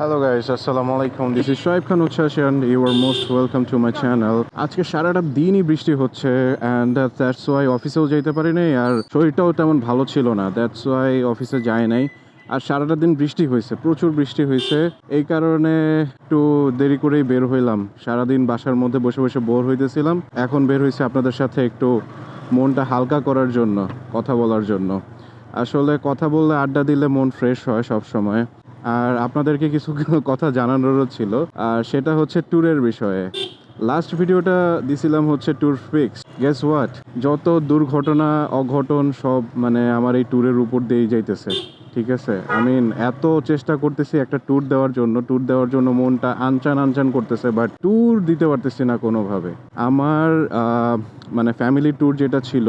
Hello guys আসসালামু আলাইকুম this is Shoaib Khan উচ্ছ্বাস and you are most welcome to my channel আজকে সারাটা দিনই বৃষ্টি হচ্ছে অ্যান্ড দ্যাটস ওয়াই অফিসেও যেতে পারি নাই আর শরীরটাও তেমন ভালো ছিল না। দ্যাটস ওয়াই অফিসে যায় নাই। আর সারাটা দিন বৃষ্টি হয়েছে, প্রচুর বৃষ্টি হয়েছে। এই কারণে একটু দেরি করেই বের হইলাম। সারাদিন বাসার মধ্যে বসে বসে বোর হইতেছিলাম। এখন বের হয়েছে আপনাদের সাথে একটু মনটা হালকা করার জন্য, কথা বলার জন্য। আসলে কথা বললে আড্ডা দিলে মন ফ্রেশ হয় সব সময় আর আপনাদেরকে কিছু কথা জানানোরও ছিল। আর সেটা হচ্ছে ট্যুরের বিষয়ে। লাস্ট ভিডিওটা দিছিলাম হচ্ছে ট্যুর ফিক্স গেস হোয়াট যত দুর্ঘটনা, অঘটন সব মানে আমার এই ট্যুরের উপর দিয়েই যাইতেছে। ঠিক আছে? আই মিন এত চেষ্টা করতেছি একটা ট্যুর দেওয়ার জন্য। ট্যুর দেওয়ার জন্য মনটা আনচান আনচান করতেছে বাট ট্যুর দিতে পারতেছি না কোনোভাবে। আমার মানে ফ্যামিলি ট্যুর যেটা ছিল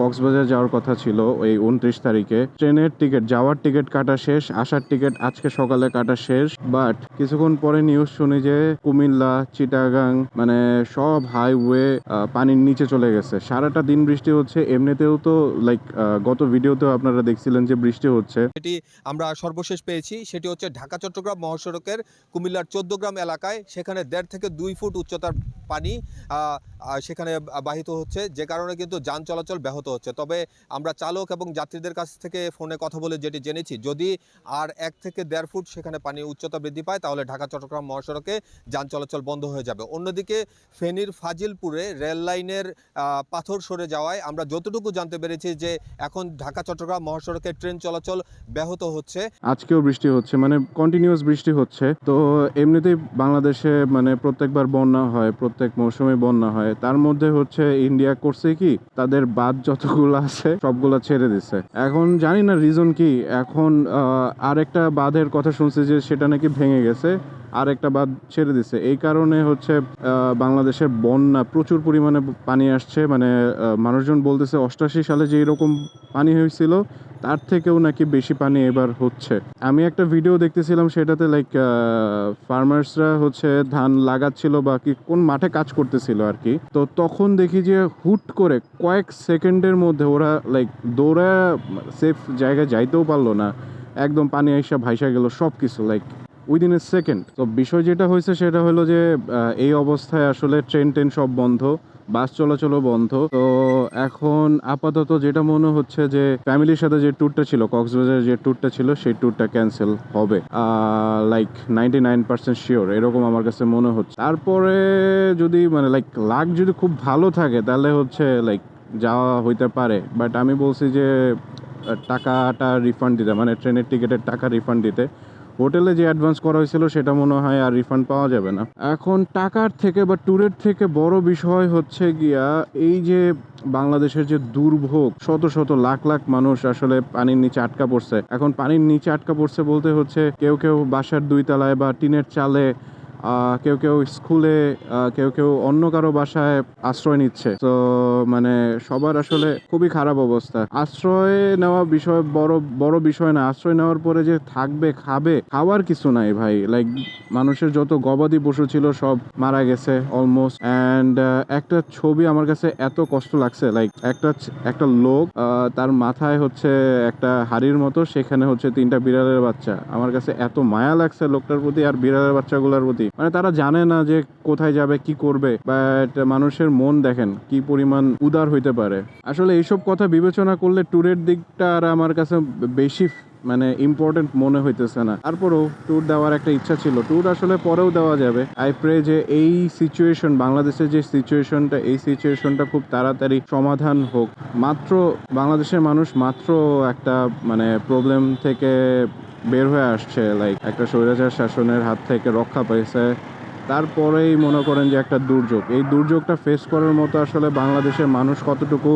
কক্সবাজার যাওয়ার কথা ছিল ওই উনত্রিশ তারিখে। ট্রেনের টিকিট, যাওয়ার টিকিট কাটা শেষ, আসার টিকিট আজকে সকালে কাটা শেষ। বাট কিছুক্ষণ পরে নিউজ শুনি যে কুমিল্লা, চিটাগাং মানে সব হাইওয়ে পানির নিচে চলে গেছে। সারাটা দিন বৃষ্টি হচ্ছে, এমনিতেও তো লাইক গত ভিডিওতেও আপনারা দেখছিলেন যে বৃষ্টি হচ্ছে। সেটি আমরা সর্বশেষ পেয়েছি, সেটি হচ্ছে ঢাকা, চট্টগ্রাম মহাসড়কের কুমিল্লার চোদ্দ গ্রাম এলাকায়। সেখানে দেড় থেকে দুই ফুট উচ্চতার পানি সেখানে বাহিত হচ্ছে। যে কারণে কিন্তু যান চলাচল ব্যাহত হচ্ছে। তবে আমরা চালক এবং যাত্রীদের কাছ থেকে ফোনে কথা বলে যেটি জেনেছি, যদি আর এক থেকে দেড় ফুট সেখানে পানি উচ্চতা বৃদ্ধি পায়, তাহলে ঢাকা, চট্টগ্রাম মহাসড়কে যান চলাচল বন্ধ হয়ে যাবে। অন্যদিকে ফেনীর ফাজিলপুরে রেল লাইনের পাথর সরে যাওয়ায় আমরা যতটুকু জানতে পেরেছি যে এখন ঢাকা, চট্টগ্রাম মহাসড়কে ট্রেন চলাচল ব্যাহত হচ্ছে। আজকেও বৃষ্টি হচ্ছে মানে কন্টিনিউয়াস বৃষ্টি হচ্ছে। তো এমনিতেই বাংলাদেশে মানে প্রত্যেকবার বন্যা হয়, প্রত্যেক মৌসুমে বন্যা হয়। তার মধ্যে হচ্ছে ইন্ডিয়া করছে কি? তাদের বাদ যতগুলো আছে, সবগুলো ছেড়ে দিছে। এখন জানি না রিজন কি। এখন আরেকটা বাঁধের কথা শুনছি যে সেটা নাকি ভেঙে গেছে আর একটা বাদ ছেড়ে দিছে। এই কারণে হচ্ছে বাংলাদেশের বন্যা প্রচুর পরিমাণে পানি আসছে। মানে মানুষজন বলতেছে অষ্টাশি সালে যে এরকম পানি হয়েছিল তার থেকেও নাকি বেশি পানি এবার হচ্ছে। আমি একটা ভিডিও দেখতেছিলাম সেটাতে লাইক ফার্মার্সরা হচ্ছে ধান লাগাচ্ছিল বা কি কোন মাঠে কাজ করতেছিল আর কি। তো তখন দেখি যে হুট করে কয়েক সেকেন্ডের মধ্যে ওরা লাইক দৌড়া সেফ জায়গায় যাইতেও পারল না। একদম পানি আইসা ভাইসা গেল সব কিছু লাইক উইদিন এ সেকেন্ড তো বিষয় যেটা হয়েছে সেটা হলো যে এই অবস্থায় আসলে ট্রেন টেন সব বন্ধ বাস চলাচলও বন্ধ। তো এখন আপাতত যেটা মনে হচ্ছে যে ফ্যামিলির সাথে যে ট্যুরটা ছিল, কক্সবাজারের যে ট্যুরটা ছিল, সেই ট্যুরটা ক্যান্সেল হবে। Like ninety nine percent sure এরকম আমার কাছে মনে হচ্ছে। তারপরে যদি মানে লাইক লাক যদি খুব ভালো থাকে, তাহলে হচ্ছে লাইক যাওয়া হইতে পারে। বাট আমি বলছি যে টাকাটা রিফান্ড দিতে মানে ট্রেনের টিকিটের টাকা রিফান্ড দিতে। হোটেলে যে অ্যাডভান্স করা হয়েছিল, সেটা মনে হয় আর রিফান্ড পাওয়া যাবে না। এখন টাকার থেকে বা ট্যুরের থেকে বড় বিষয় হচ্ছে গিয়া, এই যে বাংলাদেশের যে দুর্ভোগ, শত শত লাখ লাখ মানুষ আসলে পানির নিচে আটকা পড়ছে। এখন পানির নিচে আটকা পড়ছে বলতে হচ্ছে কেউ কেউ বাসার দুই তলায় বা টিনের চালে কেউ কেউ স্কুলে কেউ কেউ অন্য কারও বাসায় আশ্রয় নিচ্ছে। তো মানে সবার আসলে খুবই খারাপ অবস্থা। আশ্রয় নেওয়া বিষয় বড় বড় বিষয় না। আশ্রয় নেওয়ার পরে যে থাকবে, খাবে, খাওয়ার কিছু নাই ভাই। লাইক মানুষের যত গবাদি পশু ছিল সব মারা গেছে অলমোস্ট অ্যান্ড একটা ছবি আমার কাছে এত কষ্ট লাগছে। লাইক একটা একটা লোক তার মাথায় হচ্ছে একটা হাড়ির মতো, সেখানে হচ্ছে তিনটা বিড়ালের বাচ্চা। আমার কাছে এত মায়া লাগছে লোকটার প্রতি আর বিড়ালের বাচ্চাগুলোর প্রতি। মানে তারা জানে না যে কোথায় যাবে, কি করবে বাট মানুষের মন দেখেন কি পরিমাণ উদার হইতে পারে। আসলে এইসব কথা বিবেচনা করলে ট্যুরের দিকটা আর আমার কাছে বেশি মানে ইম্পর্টেন্ট মনে হইতেছে না। তারপরেও ট্যুর দেওয়ার একটা ইচ্ছা ছিল। ট্যুর আসলে পরেও দেওয়া যাবে। আই প্রে যে এই সিচুয়েশন বাংলাদেশের যে সিচুয়েশনটা এই সিচুয়েশনটা খুব তাড়াতাড়ি সমাধান হোক। মাত্র বাংলাদেশের মানুষ মাত্র একটা মানে প্রবলেম থেকে বের হয়ে আসছে লাইক একটা স্বৈরাচার শাসনের হাত থেকে রক্ষা পেয়েছে তারপরেই মনে করেন যে একটা দুর্যোগ। এই দুর্যোগটা ফেস করার মতো আসলে বাংলাদেশের মানুষ কতটুকু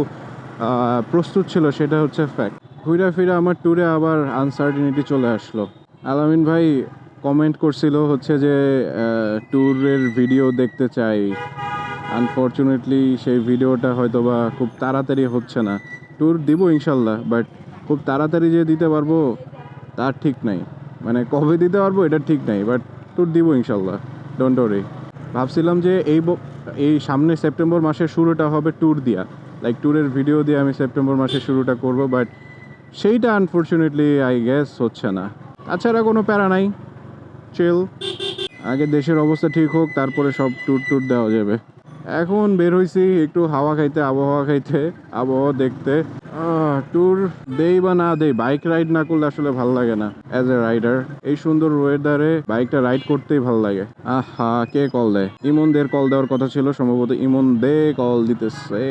প্রস্তুত ছিল সেটা হচ্ছে ফ্যাক্ট ঘুরে ফিরে আমার ট্যুরে আবার আনসার্টিনিটি চলে আসলো। আলামিন ভাই কমেন্ট করছিল হচ্ছে যে ট্যুরের ভিডিও দেখতে চাই। আনফর্চুনেটলি সেই ভিডিওটা হয়তো বা খুব তাড়াতাড়ি হচ্ছে না। ট্যুর দিব ইনশাল্লাহ বাট খুব তাড়াতাড়ি যে দিতে পারব তার ঠিক নাই। মানে কবে দিতে পারব এটা ঠিক নাই বাট ট্যুর দিব ইনশাল্লাহ ডোন্ট ওরি ভাবছিলাম যে এই এই সামনে সেপ্টেম্বর মাসের শুরুটা হবে ট্যুর দিয়া। লাইক ট্যুরের ভিডিও দিয়ে আমি সেপ্টেম্বর মাসে শুরুটা করব বাট সেইটা আনফর্চুনেটলি আই গেস হচ্ছে না। তাছাড়া কোনো প্যারা নাই। চেল আগে দেশের অবস্থা ঠিক হোক, তারপরে সব ট্যুর ট্যুর দেওয়া যাবে। এখন বের হইছি একটু হাওয়া খাইতে, আবহাওয়া খাইতে, আবহাওয়া দেখতে। ট্যুর দেই বা না দেই বাইক রাইড না করলে আসলে ভালো লাগে না অ্যাজ এ রাইডার এই সুন্দর ওয়েদারে বাইকটা রাইড করতেই ভালো লাগে। আহা, কে কল দেয়? ইমন দের কল দেওয়ার কথা ছিল, সম্ভবত ইমন দে কল দিতেছে,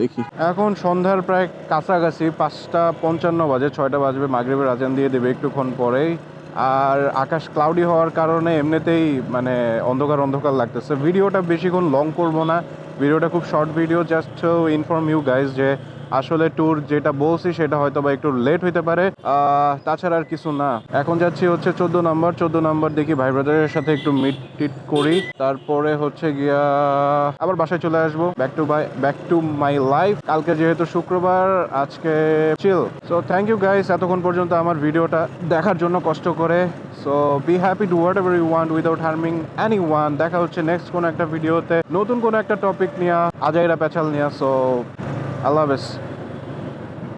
দেখি। এখন সন্ধ্যার প্রায় কাছাকাছি, পাঁচটা পঞ্চান্ন বাজে, ছয়টা বাজবে, মাগরিবের আজান দিয়ে দেবে, একটুক্ষণ পরেই। আর আকাশ ক্লাউডি হওয়ার কারণে এমনিতেই মানে অন্ধকার অন্ধকার লাগতেছে। ভিডিওটা বেশিক্ষণ লং করব না। ভিডিওটা খুব short video just inform you guys যে আসলে ট্যুর যেটা বলছি সেটা হয়তো বা একটু লেট হইতে পারে। তাছাড়া আর কিছু না। এখন যাচ্ছি হচ্ছে চোদ্দ নাম্বার। চোদ্দ নাম্বার দেখি ভাই ব্রাদারের সাথে একটু মিট টিট করি। তারপরে হচ্ছে গিয়া আবার বাসায় চলে আসব। Back to bye back to my life কালকে যেহেতু শুক্রবার, আজকে chill so thank you guys এতক্ষণ পর্যন্ত আমার ভিডিওটা দেখার জন্য কষ্ট করে। So be happy to whatever you want without harming anyone দেখা হচ্ছে নেক্সট কোনো একটা ভিডিওতে নতুন কোনো একটা টপিক নিয়ে আজাইরা পেছাল নিয়ে। So I love us.